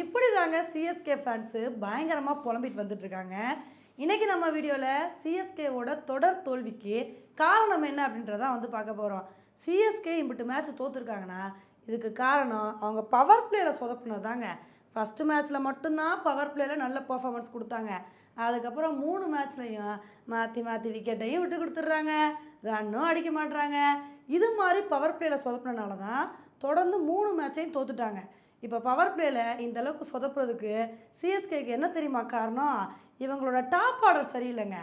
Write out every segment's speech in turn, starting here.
இப்படி தாங்க CSK fans பயங்கரமாக புலம்பிட்டு வந்துட்டு இருக்காங்க நம்ம வீடியோவில் சிஎஸ்கேவோட தொடர் தோல்விக்கு காரணம் என்ன அப்படின்றத வந்து பார்க்க போகிறோம் சிஎஸ்கே இம்பிட்டு மேட்ச் தோற்றுருக்காங்கன்னா இதுக்கு காரணம் அவங்க பவர் பிளேயில் சொதப்புனது தாங்க. ஃபஸ்ட்டு மேட்ச்சில் மட்டும்தான் பவர் பிளேயில் நல்ல பர்ஃபாமன்ஸ் கொடுத்தாங்க. அதுக்கப்புறம் மூணு மேட்ச்லையும் மாற்றி மாற்றி விக்கெட்டையும் விட்டு கொடுத்துட்றாங்க. ரன்னும் அடிக்க மாட்றாங்க. இது மாதிரி பவர் பிளேயில் சொதப்புனனால தான் தொடர்ந்து மூணு மேட்சையும் தோத்துட்டாங்க. இப்போ பவர் பிளேயில் இந்த அளவுக்கு சொதப்புறதுக்கு சிஎஸ்கேக்கு என்ன தெரியுமா காரணம்? இவங்களோட டாப் ஆர்டர் சரியில்லைங்க.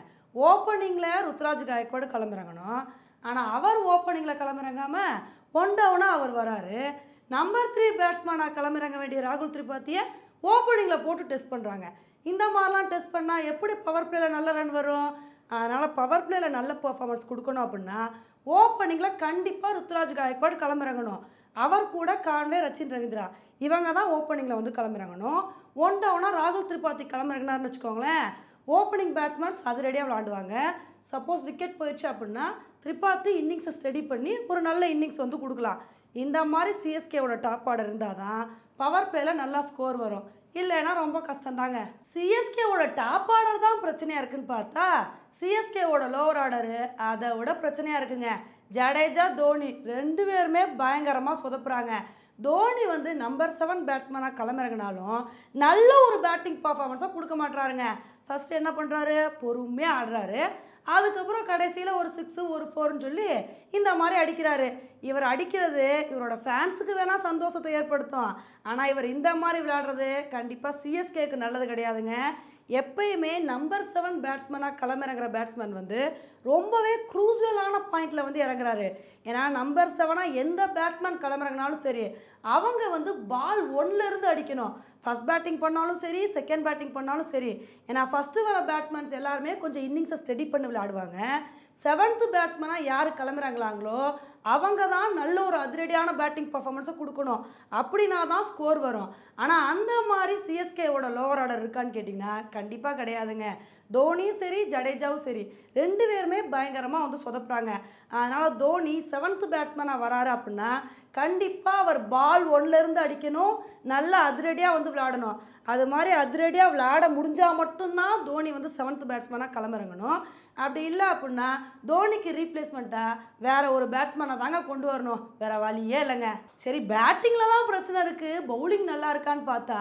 ஓப்பனிங்கில் ருத்ராஜ் காயக்கோடு கிளம்புறாங்கணும் ஆனால் அவர் ஓப்பனிங்கில் கிளம்புறங்காம ஒன் டவுனாக அவர் வராரு. நம்பர் த்ரீ பேட்ஸ்மேனாக கிளம்புறங்க வேண்டிய ராகுல் திரிபாத்தியை ஓப்பனிங்கில் போட்டு டெஸ்ட் பண்ணுறாங்க இந்த மாதிரிலாம் டெஸ்ட் பண்ணால் எப்படி பவர் பிளேயில் நல்ல ரன் வரும்? அதனால் பவர் பிளேயில் நல்ல பர்ஃபார்மன்ஸ் கொடுக்கணும் அப்படின்னா ஓப்பனிங்கில் கண்டிப்பாக ருத்ராஜ் காயக்வாட் கிளம்புறங்கணும். அவர் கூட கான்வே ரச்சின் ரவீந்திரா. இவங்க தான் ஓப்பனிங்கில் வந்து கிளம்புறாங்கன்னு ஒன் டவுனாக ராகுல் திரிபாதி கிளம்புறாங்கன்னு வச்சுக்கோங்களேன் ஓப்பனிங் பேட்ஸ்மேன்ஸ் அது ரெடியாக விளாண்டுவாங்க. சப்போஸ் விக்கெட் போயிடுச்சு அப்படின்னா திரிபாத்தி இன்னிங்ஸை ஸ்டடி பண்ணி ஒரு நல்ல இன்னிங்ஸ் வந்து கொடுக்கலாம். இந்த மாதிரி சிஎஸ்கேவோட டாப் ஆர்டர் இருந்தால் தான் பவர் பிளேயில் நல்லா ஸ்கோர் வரும். இல்லைன்னா ரொம்ப கஷ்டம்தாங்க. சிஎஸ்கேவோட டாப் ஆர்டர் தான் பிரச்சனையாக இருக்குன்னு பார்த்தா சிஎஸ்கேவோட லோவர் ஆர்டரு அதை விட பிரச்சனையாக இருக்குங்க. ஜடேஜா தோனி ரெண்டு பேருமே பயங்கரமாக சொதப்புறாங்க. தோனி வந்து நம்பர் செவன் பேட்ஸ்மேனாக களமிறங்கினாலும் நல்ல ஒரு பேட்டிங் பர்ஃபார்மன்ஸாக கொடுக்க மாட்றாருங்க. ஃபஸ்ட்டு என்ன பண்ணுறாரு பொறுமையாக ஆடுறாரு. அதுக்கப்புறம் கடைசியில் ஒரு சிக்ஸு ஒரு ஃபோர்னு சொல்லி இந்த மாதிரி அடிக்கிறாரு. இவர் அடிக்கிறது இவரோட ஃபேன்ஸுக்கு வேணால் சந்தோஷத்தை ஏற்படுத்தும். ஆனால் இவர் இந்த மாதிரி விளையாடுறது கண்டிப்பாக சிஎஸ்கேக்கு நல்லது கிடையாதுங்க. எப்பயுமே நம்பர் செவன் பேட்ஸ்மேனாக களமிறங்குற பேட்ஸ்மேன் வந்து ரொம்பவே க்ரூசலான பாயிண்டில் வந்து இறங்குறாரு. ஏன்னா நம்பர் செவனாக எந்த பேட்ஸ்மேன் களமிறங்கினாலும் சரி அவங்க வந்து பால் இருந்து அடிக்கணும். ஃபஸ்ட் பேட்டிங் பண்ணாலும் சரி செகண்ட் பேட்டிங் பண்ணாலும் சரி. ஏன்னா ஃபஸ்ட்டு வர பேட்ஸ்மேன்ஸ் எல்லாருமே கொஞ்சம் இன்னிங்ஸை ஸ்டடி பண்ணி விளையாடுவாங்க. செவன்த்து பேட்ஸ்மேனாக யார் கிளம்புறாங்களாங்களோ அவங்க தான் நல்ல ஒரு அதிரடியான பேட்டிங் பர்ஃபார்மன்ஸை கொடுக்கணும். அப்படின்னா தான் ஸ்கோர் வரும். ஆனால் அந்த மாதிரி சிஎஸ்கேவோட லோவர் ஆர்டர் இருக்கான்னு கேட்டிங்கன்னா கண்டிப்பாக கிடையாதுங்க. தோனியும் சரி ஜடேஜாவும் சரி ரெண்டு பேருமே பயங்கரமாக வந்து சொதப்புறாங்க. அதனால் தோனி செவன்த்து பேட்ஸ்மேனாக வராரு அப்படின்னா கண்டிப்பாக அவர் பால் ஒன்லேருந்து அடிக்கணும் நல்லா அதிரடியாக வந்து விளையாடணும். அது மாதிரி அதிரடியாக விளையாட முடிஞ்சால் மட்டும்தான் தோனி வந்து செவன்த் பேட்ஸ்மேனாக கிளம்பிறங்கணும் அப்படி இல்லை அப்படின்னா தோனிக்கு ரீப்ளேஸ்மெண்ட்டாக வேறு ஒரு பேட்ஸ்மேனை தாங்க கொண்டு வரணும். வேறு வழியே இல்லைங்க. சரி பேட்டிங்கில் தான் பிரச்சனை இருக்குது பவுலிங் நல்லா இருக்கான்னு பார்த்தா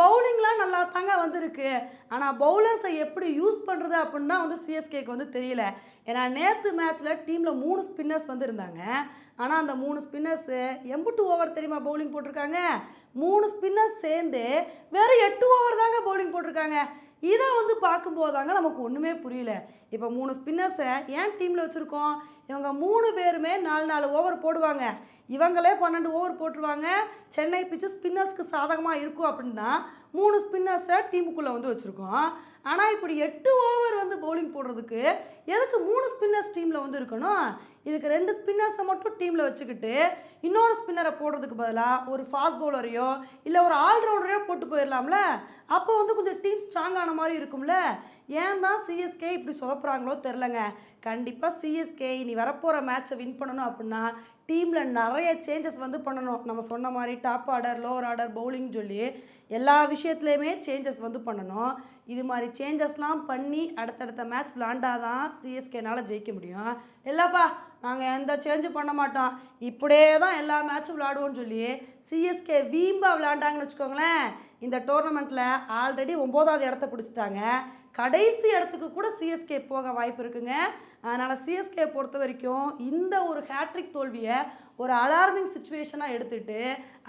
பவுலிங்லாம் நல்லா தாங்க வந்திருக்கு. ஆனால் பவுலர்ஸை எப்படி யூஸ் பண்ணுறது அப்படின்னு தான் வந்து சிஎஸ்கேக்கு வந்து தெரியல. ஏன்னா நேற்று மேட்ச்சில் டீமில் மூணு ஸ்பின்னர்ஸ் வந்து இருந்தாங்க ஆனால் அந்த மூணு ஸ்பின்னர்ஸு எம்புட்டு ஓவர் தெரியுமா பவுலிங் போட்டிருக்காங்க? மூணு ஸ்பின்னர்ஸ் சேர்ந்து வெறும் எட்டு ஓவர் தாங்க பவுலிங் போட்டிருக்காங்க. இதை வந்து பார்க்கும்போதாங்க நமக்கு ஒன்றுமே புரியல. இப்போ மூணு ஸ்பின்னர்ஸை ஏன் டீமில் வச்சுருக்கோம்? இவங்க மூணு பேருமே நாலு நாலு ஓவர் போடுவாங்க. இவங்களே பன்னெண்டு ஓவர் போட்டுருவாங்க. சென்னை பிச்சு ஸ்பின்னர்ஸ்க்கு சாதகமாக இருக்கும் அப்படின்னா மூணு ஸ்பின்னர்ஸை டீமுக்குள்ளே வந்து வச்சுருக்கோம். ஆனால் இப்படி எட்டு ஓவர் வந்து பவுலிங் போடுறதுக்கு எதுக்கு மூணு ஸ்பின்னர்ஸ் டீமில் வந்து இருக்கணும்? இதுக்கு ரெண்டு ஸ்பின்னர்ஸை மட்டும் டீமில் வச்சுக்கிட்டு இன்னொரு ஸ்பின்னரை போடுறதுக்கு பதிலாக ஒரு ஃபாஸ்ட் பவுலரையோ இல்லை ஒரு ஆல்ரவுண்டரையோ போட்டு போயிடலாம்ல? அப்போ வந்து கொஞ்சம் டீம் ஸ்ட்ராங் ஆன மாதிரி இருக்கும்ல? ஏன் தான் சிஎஸ்கே இப்படி சொதப்புறாங்களோ தெரிலங்க கண்டிப்பாக சிஎஸ்கே இனி வரப்போகிற மேட்ச்சை வின் பண்ணணும் அப்படின்னா டீமில் நிறைய சேஞ்சஸ் வந்து பண்ணணும். நம்ம சொன்ன மாதிரி top order lower order bowling சொல்லி எல்லா விஷயத்துலையுமே சேஞ்சஸ் வந்து பண்ணணும். இது மாதிரி சேஞ்சஸ்லாம் பண்ணி அடுத்தடுத்த மேட்ச் விளாண்டாதான் சிஎஸ்கேனால் ஜெயிக்க முடியும். இல்லைப்பா நாங்கள் எந்த சேஞ்சும் பண்ண மாட்டோம். இப்படியே தான் எல்லா மேட்சும் விளாடுவோம்னு சொல்லி சிஎஸ்கே வீம்பா விளாண்டாங்கன்னு வச்சுக்கோங்களேன். இந்த டோர்னமெண்ட்டில் ஆல்ரெடி ஒம்போதாவது இடத்த பிடிச்சிட்டாங்க. கடைசி இடத்துக்கு கூட சிஎஸ்கே போக வாய்ப்பு இருக்குங்க. அதனால் சிஎஸ்கே பொறுத்த வரைக்கும் இந்த ஒரு ஹேட்ரிக் தோல்வியை ஒரு அலார்மிங் சுச்சுவேஷனாக எடுத்துகிட்டு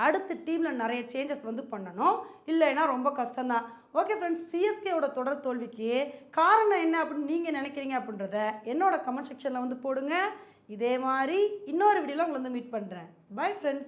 அடுத்த டீமில் நிறைய சேஞ்சஸ் வந்து பண்ணணும். இல்லைன்னா ரொம்ப கஷ்டம்தான். ஓகே ஃப்ரெண்ட்ஸ் சிஎஸ்கேவோட தொடர் தோல்விக்கு காரணம் என்ன அப்படின்னு நீங்கள் நினைக்கிறீங்க அப்படின்றத என்னோட கமெண்ட் செக்ஷனில் வந்து போடுங்க. இதே மாதிரி இன்னொரு வீடியோவில் உங்களை வந்து மீட் பண்ணுறேன் பை ஃப்ரெண்ட்ஸ்